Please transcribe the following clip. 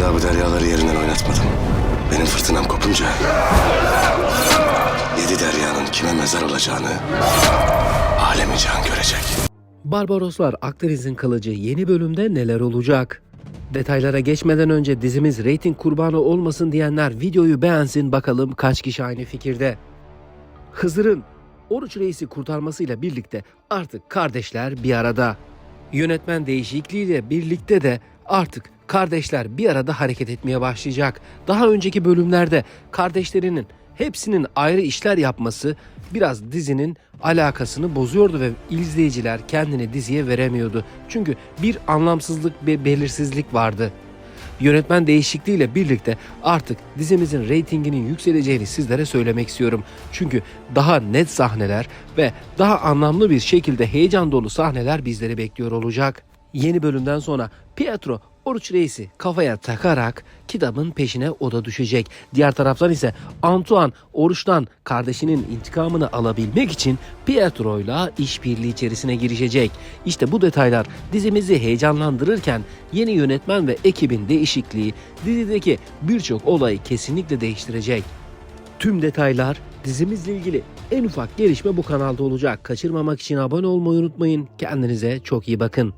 Ben daha bu deryaları yerinden oynatmadım. Benim fırtınam kopunca... Yedi deryanın kime mezar olacağını... Alemi can görecek. Barbaroslar Akdeniz'in kılıcı yeni bölümde neler olacak? Detaylara geçmeden önce dizimiz reyting kurbanı olmasın diyenler videoyu beğensin bakalım kaç kişi aynı fikirde. Hızır'ın Oruç Reis'i kurtarmasıyla birlikte artık kardeşler bir arada. Yönetmen değişikliğiyle birlikte de artık kardeşler bir arada hareket etmeye başlayacak. Daha önceki bölümlerde kardeşlerinin hepsinin ayrı işler yapması biraz dizinin alakasını bozuyordu ve izleyiciler kendini diziye veremiyordu. Çünkü bir anlamsızlık ve belirsizlik vardı. Yönetmen değişikliğiyle birlikte artık dizimizin reytinginin yükseleceğini sizlere söylemek istiyorum. Çünkü daha net sahneler ve daha anlamlı bir şekilde heyecan dolu sahneler bizleri bekliyor olacak. Yeni bölümden sonra Pietro Oruç Reis'i kafaya takarak kitabın peşine o da düşecek. Diğer taraftan ise Antoine Oruç'tan kardeşinin intikamını alabilmek için Pietro'yla işbirliği içerisine girişecek. İşte bu detaylar dizimizi heyecanlandırırken yeni yönetmen ve ekibin değişikliği dizideki birçok olayı kesinlikle değiştirecek. Tüm detaylar dizimizle ilgili en ufak gelişme bu kanalda olacak. Kaçırmamak için abone olmayı unutmayın. Kendinize çok iyi bakın.